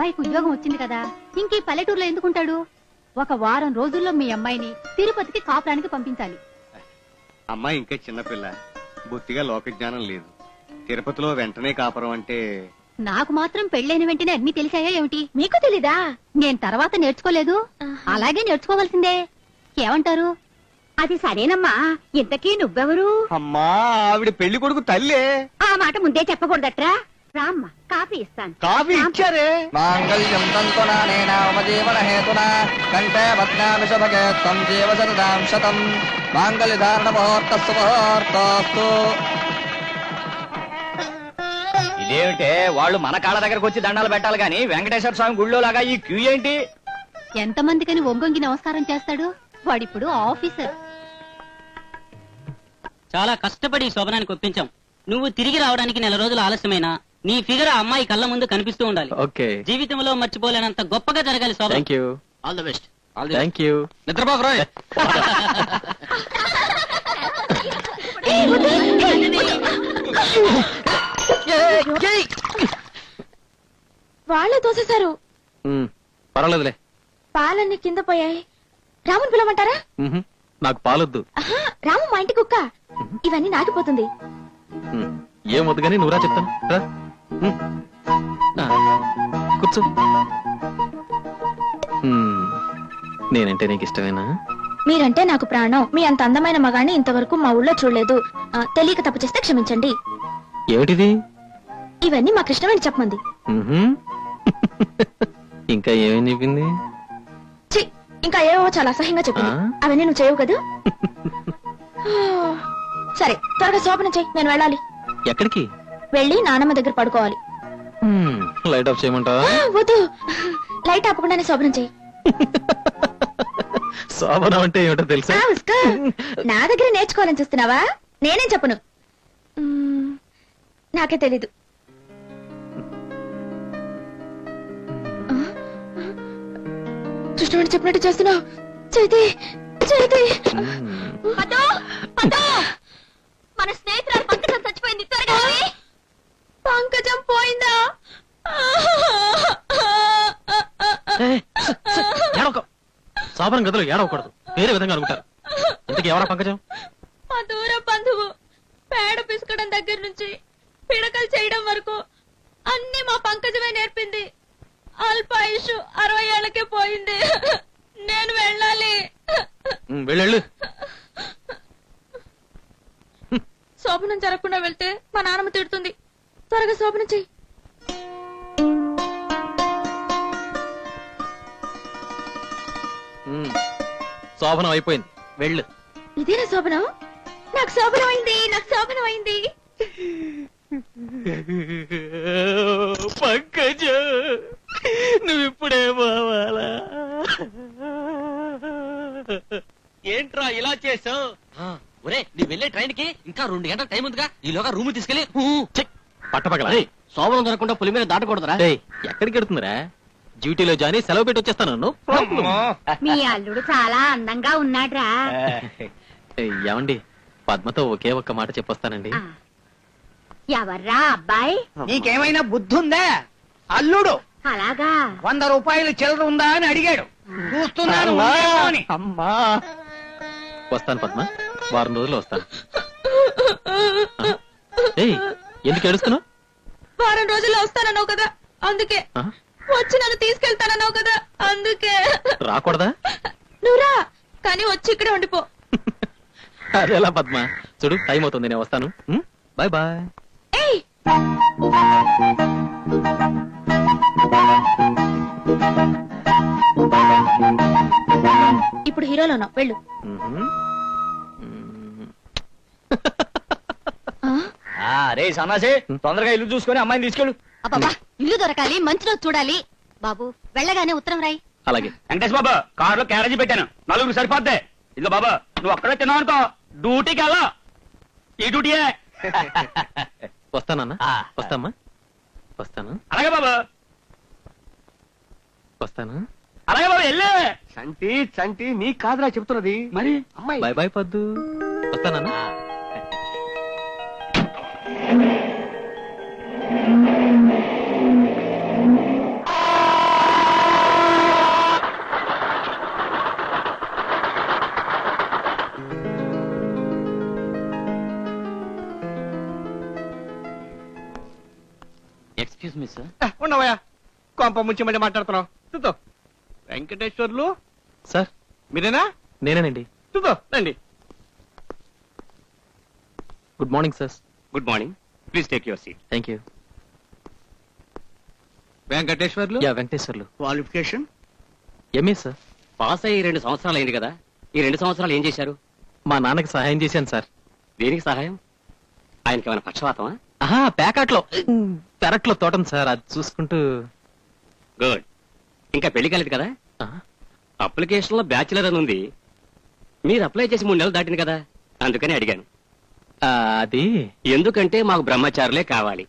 అబ్బాయికి ఉద్యోగం వచ్చింది కదా. ఇంక ఈ పల్లెటూరులో ఎందుకుంటాడు? ఒక వారం రోజుల్లో మీ అమ్మాయిని తిరుపతికి కాపురానికి పంపించాలి. అమ్మాయి ఇంకా చిన్నపిల్ల బొత్తిగా లోక జ్ఞానం లేదు. తిరుపతిలో వెంటనే కాపురం అంటే నాకు మాత్రం పెళ్ళైన వెంటనే అన్ని తెలిసాయా ఏమిటి? మీకు తెలీదా? నేను తర్వాత నేర్చుకోలేదు. అలాగే నేర్చుకోవాల్సిందే. ఏమంటారు? అది సరేనమ్మా. ఇంతకీ నువ్వెవరు? అమ్మా ఆవిడ పెళ్ళి కొడుకు తల్లే. ఆ మాట ముందే చెప్పకూడదట్రా. రామ్మ కాఫీ ఇస్తాను. కాఫీ ఇచ్చారే? మాంగళ్యం తంతునానేన మమ హేతునా కంఠే భద్నామి శుభగే త్వం జీవ శతదాం శతం. మాంగళ్య ధారణ ముహూర్త సుముహూర్తోస్తు. ఇదేమిటే? వాళ్ళు మన కాళ్ళ దగ్గరకు వచ్చి దండాలు పెట్టాలి గాని వెంకటేశ్వర స్వామి గుళ్ళో లాగా ఈ క్యూ ఏంటి? ఎంతమందికని ఒంగొంగి నమస్కారం చేస్తాడు? వాడిప్పుడు ఆఫీసర్. చాలా కష్టపడి ఈ శోభనానికి ఒప్పించాం. నువ్వు తిరిగి రావడానికి నెల రోజులు ఆలస్యమైన? నీ ఫిగర్ ఆ అమ్మాయి కళ్ళ ముందు కనిపిస్తూ ఉండాలి. ఓకే. జీవితంలో మర్చిపోలేనంత గొప్పగా జరగాలి శోభనం thank you all the best thank you నిద్రపోకు రోయ్. వాళ్ళే తోసేశారు పర్వాలేదులే. పాలన్నీ కింద పోయాయి. రాముని పిలవమంటారా. నాకు పాలొద్దు. ఆహా, రాము మా ఇంటి కుక్క. ఇవన్నీ నాకిపోతుంది మ్మ్. ఏం వద్దు కానీ నువ్వురా చెప్తాను. రా. కూర్చో. నేనంటే నీకు ఇష్టమేనా? మీరంటే నాకు ప్రాణం. మీ అంత అందమైన మగాన్ని ఇంతవరకు మా ఊళ్ళో చూడలేదు. తెలియక తప్పు చేస్తే క్షమించండి. ఏమిటిది? ఇవన్నీ మా కృష్ణవేణి చెప్పమంది. ఇంకా ఏమేం చెప్పింది? ఇంకా ఏవో చాలా అసహ్యంగా చెప్పింది. ఆ? అవన్నీ నువ్వు చేయవు కదూ? సరే త్వరగా శోభన చెయ్యి నేను వెళ్ళాలి. ఎక్కడికి? వెళ్ళి నానమ్మ దగ్గర పడుకోవాలి. లైట్ ఆఫ్ చేయమంటావా? వద్దు. లైట్ ఆపకుండానే శోభనం చెయ్యి శోభనం అంటే ఏమిటో తెలుసా. నా దగ్గర నేర్చుకోవాలని చూస్తున్నావా? నేనేం చెప్పను. నాకే తెలీదు. కృష్ణుడు చెప్పినట్టు చేస్తున్నావు చేతి చేతి. మన స్నేహితురాలు పంకజం చచ్చిపోయింది. త్వరగా పంకజం పోయిందా? ఏయ్, స- స- ఏడవకు. శోభనం గదిలో ఏడవకూడదు. వేరే విధంగా అనుకుంటారు ఇంతకీ ఎవరా పంకజం? మా దూర బంధువు పేడ పిసుకడం దగ్గర నుంచి పిడకలు చేయడం వరకు అన్ని మా పంకజమే నేర్పింది. అల్పాయుషు అరవై ఏళ్ళకే పోయింది. నేను వెళ్ళాలి. వెళ్ళు శోభనం జరగకుండా వెళ్తే మా నాన్నమ్మ తిడుతుంది. త్వరగా శోభనం చెయ్యి. శోభనం అయిపోయింది. వెళ్ళు. ఇదేనా శోభనం? నాకు శోభనం అయింది నాకు శోభనం అయింది. పంకజ నువ్వు ఇప్పుడే పోవాలా? ఏంట్రా ఇలా చేసావు ఒరే నీ వెళ్ళే ట్రైన్కి ఇంకా రెండు గంటల టైం ఉందిగా. ఈలోగా రూమ్ తీసుకెళ్ళి పట్టపగల శోభనం జరగకుండా పులి మీద దాటకూడదురా. ఎక్కడికి వెడుతుందిరా డ్యూటీలో జాని సెలవు పెట్టి వచ్చేస్తాను. మీ అల్లుడు చాలా అందంగా ఉన్నాడ్రా. ఏమండి? పద్మతో ఒకే ఒక్క మాట చెప్పొస్తానండి. ఎవర్రా అబ్బాయి? నీకేమైనా బుద్ధి ఉందా అల్లుడు అలాగా? వంద రూపాయలు చిల్లర ఉందా అని అడిగాడు. చూస్తున్నాను. అమ్మా. వస్తాను పద్మ. వారం రోజుల్లో వస్తాను. ఎందుకు ఏడుస్తున్నావు? వారం రోజుల్లో వస్తానన్నావు కదా? అందుకే. ఆ? వచ్చి నన్ను తీసుకెళ్తానన్నావు కదా? అందుకే. రాకూడదా? నువ్వురా కానీ వచ్చి ఇక్కడే ఉండిపో. అదేలా పద్మ. చూడు టైం అవుతుంది నేను వస్తాను. Bye bye. ఏయ్! ఇప్పుడు హీరోలో ఉన్నావు వెళ్ళు. ఆ? రే సన్నాసి తొందరగా ఇల్లు చూసుకొని అమ్మాయిని తీసుకెళ్ళు. అబ్బబ్బా ఇల్లు దొరకాలి మంచి రోజు చూడాలి. బాబు వెళ్ళగానే ఉత్తరం రాయి. అలాగే. వెంకటేష్ బాబా కారులో క్యారేజీ పెట్టాను. నలుగురు సరిపోద్ది. ఇదిగో బాబా నువ్వు అక్కడే తిన్నావు అనుకో డ్యూటీకి వెళ్ళా. ఈ డ్యూటీయే. వస్తానన్నా? ఆ. వస్తామ్మా? వస్తాను? అలాగే బాబా. వస్తాను? అలాగే బాబా వెళ్ళే. చంటి చంటి నీ కాదురా చెప్తున్నది. మరి? అమ్మాయి. బాయ్ బాయ్ పద్దు. వస్తానన్నా? ఎక్స్క్యూజ్ మీ సార్ ఉండవయ్యా కొంప ముంచి మళ్ళీ మాట్లాడుతున్నావు. చూద్దాం. వెంకటేశ్వర్లు? సార్. మీరేనా? నేనేనండి. చూద్దాం రండి. Good morning sir. Good morning. Please take your seat thank you Venkateswarlu? Yeah Venkateswarlu. Qualification MA sir. Pass అయ్యి రెండు సంవత్సరాలు అయింది కదా. ఈ రెండు సంవత్సరాలు ఏం చేశారు? మా నాన్నకి సహాయం చేశాను సార్. దేనికి సహాయం? ఆయనకి ఏమైనా పక్షవాతమా? ఆహా ప్యాకెట్లో. పెరట్లో తోటం సార్ అది చూసుకుంటూ. గుడ్. ఇంకా పెళ్ళి కాలేదు కదా? అప్లికేషన్లో బ్యాచులర్ అని ఉంది. మీరు అప్లై చేసి మూడు నెలలు దాటింది కదా? అందుకని అడిగాను. అది? ఎందుకంటే మాకు బ్రహ్మచారులే కావాలి.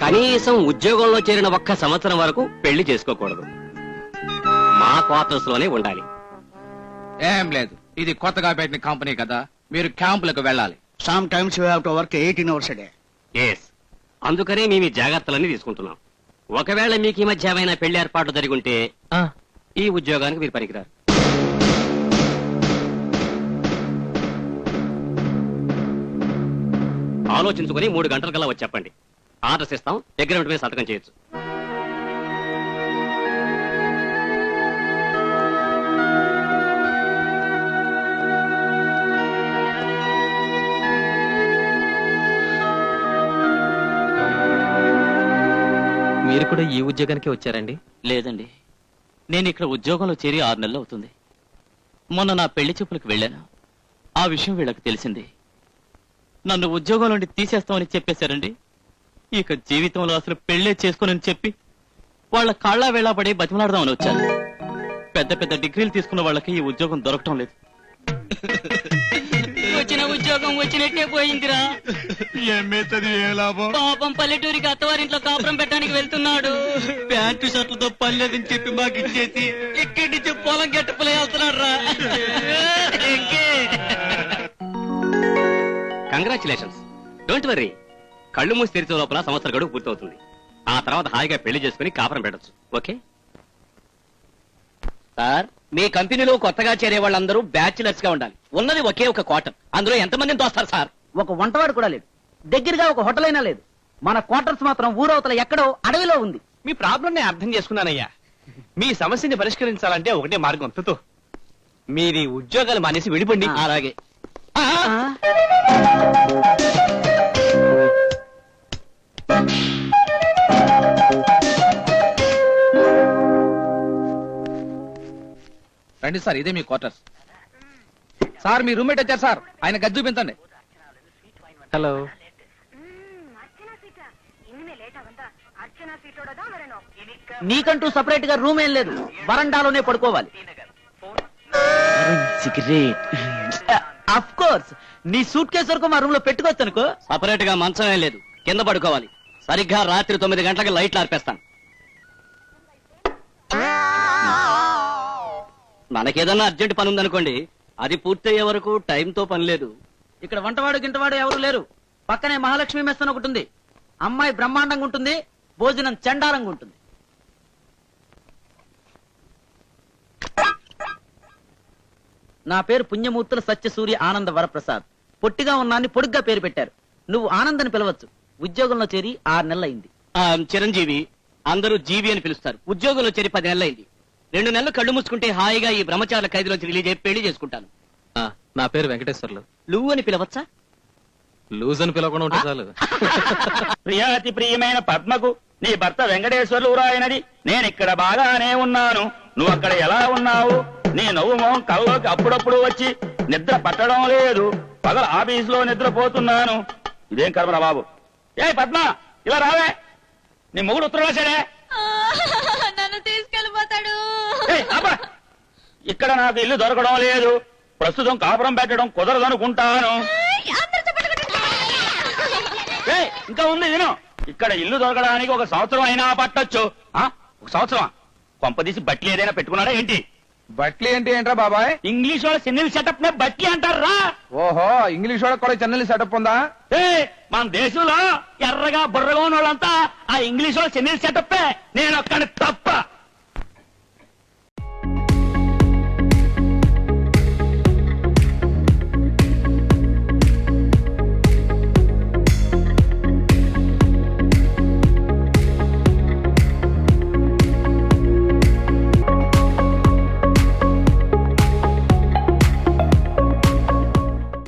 కనీసం ఉద్యోగంలో చేరిన ఒక్క సంవత్సరం వరకు పెళ్ళి చేసుకోకూడదు. మా క్వార్టర్స్లోనే ఉండాలి. ఏం లేదు. ఇది కొత్తగా పెట్టిన కంపెనీ కదా. మీరు క్యాంపులకు వెళ్ళాలి. Sometimes you have to work eighteen hours day yes అందుకనే మేము ఈ జాగ్రత్తలన్నీ తీసుకుంటున్నాం. ఒకవేళ మీకు ఈ మధ్య ఏమైనా పెళ్ళి ఏర్పాట్లు జరిగి ఉంటే ఈ ఉద్యోగానికి మీరు పనికిరారు. ఆలోచించుకుని మూడు గంటల కల్లా వచ్చి చెప్పండి. ఆర్డర్స్ ఇస్తాం అగ్రిమెంట్ మీద సంతకం చేయొచ్చు. మీరు కూడా ఈ ఉద్యోగానికి వచ్చారండి? లేదండి. నేను ఇక్కడ ఉద్యోగంలో చేరి ఆరు నెలలు అవుతుంది. మొన్న నా పెళ్ళి చూపులకు వెళ్ళాను. ఆ విషయం వీళ్ళకి తెలిసింది. నన్ను ఉద్యోగం నుండి తీసేస్తామని చెప్పేశారండి. ఇక జీవితంలో అసలు పెళ్ళే చేసుకోనని చెప్పి వాళ్ళ కాళ్ళ వేళ పడి బతిమలాడదామని వచ్చాను. పెద్ద పెద్ద డిగ్రీలు తీసుకున్న వాళ్ళకి ఈ ఉద్యోగం దొరకటం లేదు. వచ్చిన ఉద్యోగం వచ్చినట్టే పోయిందిరా. పాపం పల్లెటూరికి అత్తవారింట్లో కాపురం పెట్టడానికి వెళ్తున్నాడు. ప్యాంటు షర్ట్లతో పనిలేదని చెప్పి మాకు ఇచ్చేసి ఇక్కడి నుంచి పొలం గట్టుపులే వెళ్తున్నాడు రా. కంగ్రాచులేషన్స్ డోంట్ వరీ కళ్ళు మూసి తెరిచే లోపల సంవత్సర గడువు పూర్తవుతుంది. ఆ తర్వాత హాయిగా పెళ్ళి చేసుకుని కాపురం పెట్టొచ్చు. ఓకే సార్ మీ కంపెనీలో కొత్తగా చేరే వాళ్ళందరూ బ్యాచిలర్స్గా ఉండాలి. ఉన్నది ఒకే ఒక క్వార్టర్. అందులో ఎంతమందిని తోస్తారు సార్? ఒక వంటవాడు కూడా లేడు దగ్గరగా ఒక హోటల్ అయినా లేదు. మన క్వార్టర్స్ మాత్రం ఊరవతల ఎక్కడో అడవిలో ఉంది. మీ ప్రాబ్లం నేను అర్థం చేసుకున్నానయ్యా. మీ సమస్యని పరిష్కరించాలంటే ఒకటే మార్గం. తుతు. మీరు ఉద్యోగాలు మానేసి విడిపండి అలాగే. రండి సార్ ఇదే మీ క్వార్టర్స్. సార్ మీ రూమ్మేట్ వచ్చారు సార్. ఆయన గది చూపించండి. హలో. నీకంటూ సపరేట్గా రూమ్ ఏం లేదు. వరండాలోనే పడుకోవాలి. సిగరెట్ అఫ్ కోర్స్ నీ సూట్ కేసు వరకు మా రూమ్లో పెట్టుకోవచ్చు అనుకో సపరేట్గా మంచం ఏం లేదు. కింద పడుకోవాలి. సరిగ్గా రాత్రి తొమ్మిది గంటలకు లైట్లు ఆర్పేస్తాను. మనకేదన్నా అర్జెంట్ పని ఉందనుకోండి అది పూర్తయ్యే వరకు టైంతో పని లేదు. ఇక్కడ వంటవాడు గింటవాడు ఎవరు లేరు. పక్కనే మహాలక్ష్మి మెస్ అని ఒకటి ఉంది అమ్మాయి బ్రహ్మాండంగా ఉంటుంది భోజనం చండాలంగా ఉంటుంది. నా పేరు పుణ్యమూర్తుల సత్యసూర్య ఆనంద వరప్రసాద్. పొట్టిగా ఉన్నాన్ని పొడుగ్గా పేరు పెట్టారు. నువ్వు ఆనందని పిలవచ్చు. ఉద్యోగంలో చేరి ఆరు నెలలైంది ఆ, చిరంజీవి అందరూ జీవి అని పిలుస్తారు. ఉద్యోగంలో చేరి పది నెలలైంది రెండు నెలలు కళ్ళు మూసుకుంటే హాయిగా ఈ బ్రహ్మచారుల ఖైదులోంచి రిలీజ్ అయ్యి పెళ్ళి చేసుకుంటాను. ఆ, నా పేరు వెంకటేశ్వర్లు. నువ్వు అని పిలవచ్చా? లూజ్ అని పిలవకుండా ఉంటే చాలు. ప్రియాతి ప్రియమైన పద్మకు నీ భర్త వెంకటేశ్వర్లు రాయనది నేను ఇక్కడ బాగానే ఉన్నాను. నువ్వు అక్కడ ఎలా ఉన్నావు? నీ నవ్వు మొహం కల్లోకి అప్పుడప్పుడు వచ్చి నిద్ర పట్టడం లేదు. పగల ఆఫీసులో నిద్రపోతున్నాను. ఇదేం కర్మరా బాబు? ఏ పద్మ ఇలా రావే. నీ మొగుడు ఉత్తరం రాశాడే. ఏయ్. ఇక్కడ నాకు ఇల్లు దొరకడం లేదు. ప్రస్తుతం కాపురం పెట్టడం కుదరదనుకుంటాను. ఏయ్, ఇంకా ఉంది విను. ఇక్కడ ఇల్లు దొరకడానికి ఒక సంవత్సరం అయినా పట్టొచ్చు. ఆ? ఒక సంవత్సరం. కొంపదీసి బట్టి ఏదైనా పెట్టుకున్నాడా ఏంటి? బట్లీ అంటే ఏంట్రా బాబాయ్? ఇంగ్లీష్ వాళ్ళ సినిల్ సెటప్ నే బట్టి అంటారా? ఓహో ఇంగ్లీష్ వాళ్ళకి కూడా చెన్నెల్లి సెటప్ ఉందా? ఏ మన దేశంలో ఎర్రగా బుర్రగా ఉన్న వాళ్ళంతా ఆ ఇంగ్లీష్ వాళ్ళ సినిల్ సెటప్ నేను ఒక్కడ